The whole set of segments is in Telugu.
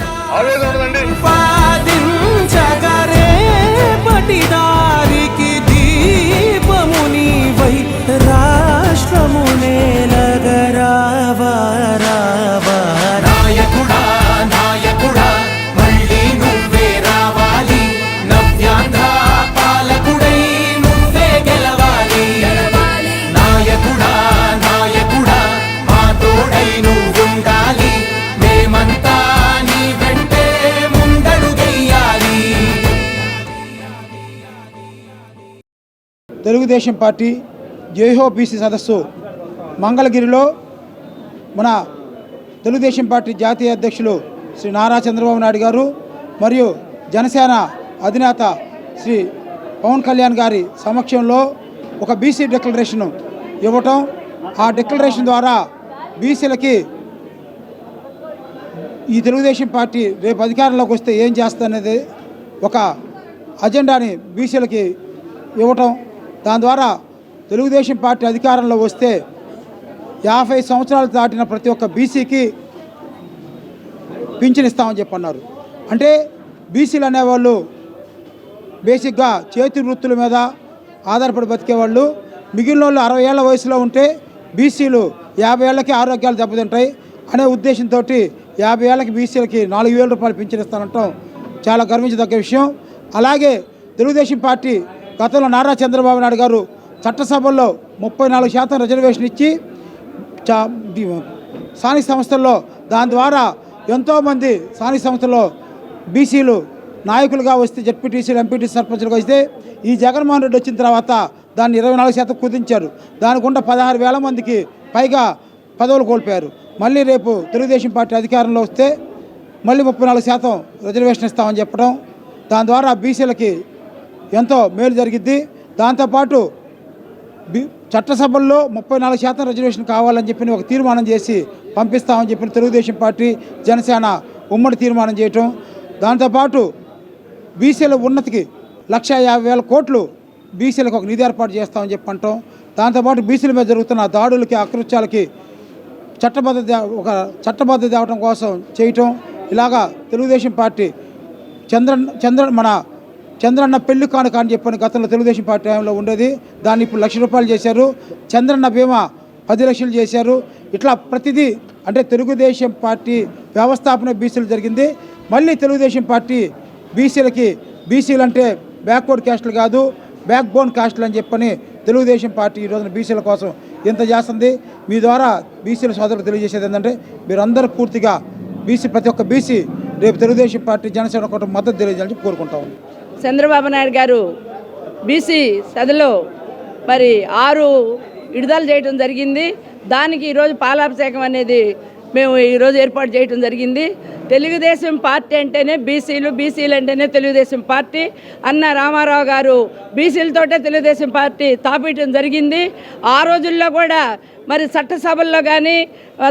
ありがとうございます。తెలుగుదేశం పార్టీ జేహో బీసీ సదస్సు మంగళగిరిలో మన తెలుగుదేశం పార్టీ జాతీయ అధ్యక్షులు శ్రీ నారా చంద్రబాబు నాయుడు గారు మరియు జనసేన అధినేత శ్రీ పవన్ కళ్యాణ్ గారి సమక్షంలో ఒక బీసీ డిక్లరేషన్ ఇవ్వటం. ఆ డిక్లరేషన్ ద్వారా బీసీలకి ఈ తెలుగుదేశం పార్టీ రేపు అధికారంలోకి వస్తే ఏం చేస్తుందనేది ఒక అజెండాని బీసీలకి ఇవ్వటం దాని ద్వారా తెలుగుదేశం పార్టీ అధికారంలో వస్తే యాభై సంవత్సరాలు దాటిన ప్రతి ఒక్క బీసీకి పింఛన్ ఇస్తామని చెప్పన్నారు. అంటే బీసీలు అనేవాళ్ళు బేసిక్గా చేతి వృత్తుల మీద ఆధారపడి బతికేవాళ్ళు. మిగిలిన వాళ్ళు అరవై ఏళ్ళ వయసులో ఉంటే బీసీలు యాభై ఏళ్ళకి ఆరోగ్యాలు దెబ్బతింటాయి అనే ఉద్దేశంతో యాభై ఏళ్ళకి బీసీలకి నాలుగు వేల రూపాయలు పింఛన్ ఇస్తానంటాం. చాలా గర్వించదగ్గ విషయం. అలాగే తెలుగుదేశం పార్టీ గతంలో నారా చంద్రబాబు నాయుడు గారు చట్టసభల్లో ముప్పై నాలుగు శాతం రిజర్వేషన్ ఇచ్చి చా స్థానిక సంస్థల్లో దాని ద్వారా ఎంతోమంది స్థానిక సంస్థల్లో బీసీలు నాయకులుగా వస్తే జడ్పీటీసీలు ఎంపీటీ సర్పంచులుగా వస్తే ఈ జగన్మోహన్ రెడ్డి వచ్చిన తర్వాత దాన్ని ఇరవై నాలుగు శాతం కుదించారు. దాని గుండా పదహారు వేల మందికి పైగా పదవులు కోల్పోయారు. మళ్ళీ రేపు తెలుగుదేశం పార్టీ అధికారంలో వస్తే మళ్ళీ ముప్పై నాలుగు శాతం రిజర్వేషన్ ఇస్తామని చెప్పడం దాని ద్వారా బీసీలకి ఎంతో మేలు జరిగిద్ది. దాంతోపాటు బి చట్టసభల్లో ముప్పై నాలుగు శాతం రిజర్వేషన్ కావాలని చెప్పి ఒక తీర్మానం చేసి పంపిస్తామని చెప్పిన తెలుగుదేశం పార్టీ జనసేన ఉమ్మడి తీర్మానం చేయటం. దాంతోపాటు బీసీల ఉన్నతికి లక్ష యాభై వేల కోట్లు బీసీలకు ఒక నిధి ఏర్పాటు చేస్తామని చెప్పి అంటాం. దాంతోపాటు బీసీల మీద జరుగుతున్న దాడులకి అకృత్యాలకి చట్టబద్ధత ఒక చట్టబద్ధత తేవటం కోసం చేయటం. ఇలాగా తెలుగుదేశం పార్టీ చంద్రన్ చంద్ర మన చంద్రన్న పెళ్ళి కానుక అని చెప్పని గతంలో తెలుగుదేశం పార్టీ టైంలో ఉండేది. దాన్ని ఇప్పుడు లక్ష రూపాయలు చేశారు. చంద్రన్న బీమా పది లక్షలు చేశారు. ఇట్లా ప్రతిదీ అంటే తెలుగుదేశం పార్టీ వ్యవస్థాపన బీసీలు జరిగింది. మళ్ళీ తెలుగుదేశం పార్టీ బీసీలకి బీసీలు అంటే బ్యాక్వర్డ్ క్యాస్ట్లు కాదు బ్యాక్ బోన్ క్యాస్ట్లు అని చెప్పని తెలుగుదేశం పార్టీ ఈ రోజున బీసీల కోసం ఇంత చేస్తుంది. మీ ద్వారా బీసీల సోదరులు తెలియజేసేది ఏంటంటే మీరందరూ పూర్తిగా బీసీ ప్రతి ఒక్క బీసీ రేపు తెలుగుదేశం పార్టీ జనసేన కూడా మద్దతు తెలియజేయాలని చెప్పి కోరుకుంటాం చంద్రబాబు నాయుడు గారు బీసీ సదిలో మరి ఆరు విడుదల చేయడం జరిగింది. దానికి ఈరోజు పాలాభిషేకం అనేది మేము ఈరోజు ఏర్పాటు చేయడం జరిగింది. తెలుగుదేశం పార్టీ అంటేనే బీసీలు బీసీలు అంటేనే తెలుగుదేశం పార్టీ. అన్న రామారావు గారు బీసీలతోటే తెలుగుదేశం పార్టీ తాపీయటం జరిగింది. ఆ రోజుల్లో కూడా మరి చట్టసభల్లో కానీ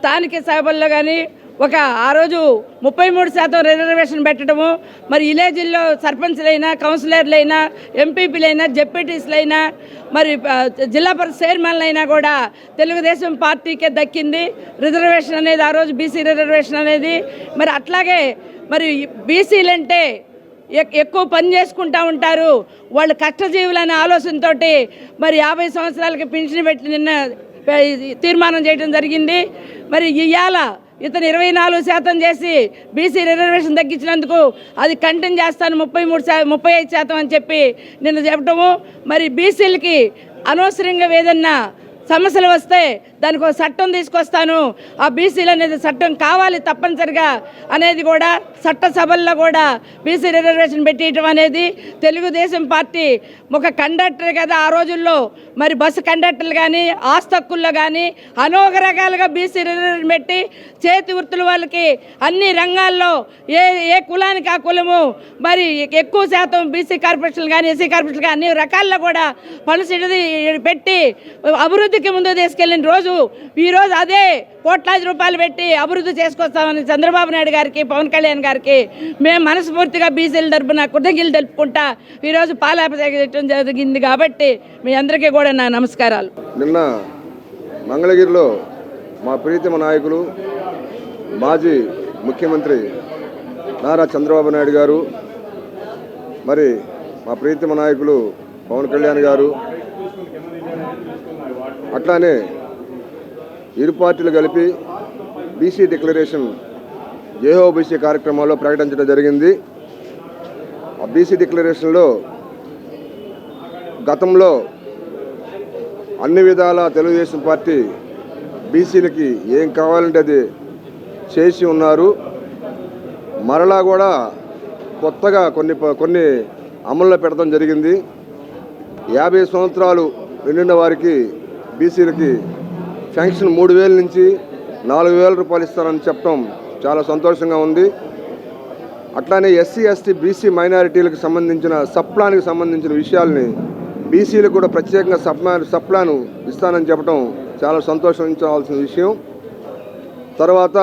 స్థానిక సభల్లో కానీ ఒక ఆ రోజు ముప్పై మూడు శాతం రిజర్వేషన్ పెట్టడము. మరి విలేజ్ల్లో సర్పంచ్లైనా కౌన్సిలర్లైనా ఎంపీపీలైనా జెడ్పీటీసీలైనా మరి జిల్లా పరిషత్ చైర్మన్లైనా కూడా తెలుగుదేశం పార్టీకే దక్కింది. రిజర్వేషన్ అనేది ఆ రోజు బీసీ రిజర్వేషన్ అనేది. మరి అట్లాగే మరి బీసీలంటే ఎక్- ఎక్కువ పని చేసుకుంటూ ఉంటారు. వాళ్ళు కష్టజీవులనే ఆలోచనతోటి మరి యాభై సంవత్సరాలకి పెన్షన్ పెట్టి నిన్న తీర్మానం చేయడం జరిగింది. మరి ఇవాళ ఇతను ఇరవై నాలుగు శాతం చేసి బీసీ రిజర్వేషన్ తగ్గించినందుకు అది కంటెన్ చేస్తాను ముప్పై మూడు శా ముప్పై ఐదు శాతం అని చెప్పి నిన్న చెప్పటము. మరి బీసీలకి అనవసరంగా ఏదన్నా సమస్యలు వస్తే దానికి ఒక చట్టం తీసుకొస్తాను. ఆ బీసీలు అనేది చట్టం కావాలి తప్పనిసరిగా అనేది కూడా చట్టసభల్లో కూడా బీసీ రిజర్వేషన్ పెట్టేయటం అనేది తెలుగుదేశం పార్టీ ఒక కండక్టర్ కదా ఆ రోజుల్లో. మరి బస్సు కండక్టర్లు కానీ ఆస్తక్కుల్లో కానీ అనేక రకాలుగా బీసీ రిజర్వేషన్ పెట్టి చేతి వృత్తుల వాళ్ళకి అన్ని రంగాల్లో ఏ ఏ కులానికి ఆ కులము మరి ఎక్కువ శాతం బీసీ కార్పొరేషన్లు కానీ ఎస్సీ కార్పొరేషన్లు కానీ అన్ని రకాల్లో కూడా పనులు పెట్టి అభివృద్ధి అభివృద్ధికి ముందు తీసుకెళ్ళిన రోజు ఈ రోజు అదే కోట్లాది రూపాయలు పెట్టి అభివృద్ధి చేసుకొస్తామని చంద్రబాబు నాయుడు గారికి పవన్ కళ్యాణ్ గారికి మేము మనస్ఫూర్తిగా బీసీల తరపున కృతజ్ఞతలు తెలుపుకుంటా ఈరోజు పాలాభిషేకం జరిగింది కాబట్టి మీ అందరికీ కూడా నా నమస్కారాలు. నిన్న మంగళగిరిలో మా ప్రీతమ నాయకులు మాజీ ముఖ్యమంత్రి నారా చంద్రబాబు నాయుడు గారు మరి మా ప్రీతమ నాయకులు పవన్ కళ్యాణ్ గారు అట్లానే ఇరు పార్టీలు కలిపి బీసీ డిక్లరేషన్ జేహోబీసీ కార్యక్రమాల్లో ప్రకటించడం జరిగింది. ఆ బీసీ డిక్లరేషన్లో గతంలో అన్ని విధాల తెలుగుదేశం పార్టీ బీసీలకి ఏం కావాలంటే అది చేసి ఉన్నారు. మరలా కూడా కొత్తగా కొన్ని కొన్ని అమల్లో పెట్టడం జరిగింది. యాభై సంవత్సరాలు నిండిన వారికి బీసీలకి పెన్షన్ మూడు వేల నుంచి నాలుగు వేల రూపాయలు ఇస్తారని చెప్పడం చాలా సంతోషంగా ఉంది. అట్లానే ఎస్సీ ఎస్టీ బీసీ మైనారిటీలకు సంబంధించిన సప్లాన్కి సంబంధించిన విషయాల్ని బీసీలకు కూడా ప్రత్యేకంగా సప్లా సప్లాను ఇస్తానని చెప్పడం చాలా సంతోషించాల్సిన విషయం. తర్వాత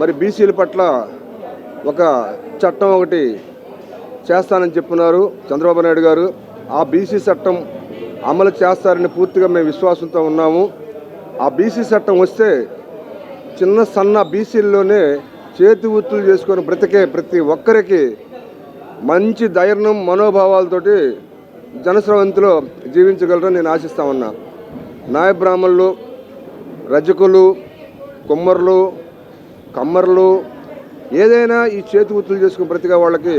మరి బీసీల పట్ల ఒక చట్టం ఒకటి చేస్తానని చెప్పున్నారు చంద్రబాబు నాయుడు గారు. ఆ బీసీ చట్టం అమలు చేస్తారని పూర్తిగా మేము విశ్వాసంతో ఉన్నాము. ఆ బీసీ చట్టం వస్తే చిన్న సన్న బీసీల్లోనే చేతి వృత్తులు చేసుకొని బ్రతికే ప్రతి ఒక్కరికి మంచి ధైర్యం మనోభావాలతోటి జనస్రవంతిలో జీవించగలరని నేను ఆశిస్తా ఉన్నా. నాయ బ్రాహ్మణులు రజకులు కుమ్మరులు కమ్మరులు ఏదైనా ఈ చేతి వృత్తులు చేసుకుని బ్రతికే వాళ్ళకి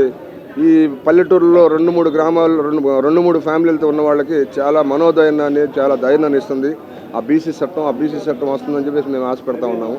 ఈ పల్లెటూరులో రెండు మూడు గ్రామాలు రెండు రెండు మూడు ఫ్యామిలీలతో ఉన్న వాళ్ళకి చాలా మనోధైర్యాన్ని చాలా ధైర్యాన్ని ఇస్తుంది. ఆ బీసీ చట్టం ఆ బీసీ చట్టం వస్తుందని చెప్పేసి మేము ఆశపడతా ఉన్నాము.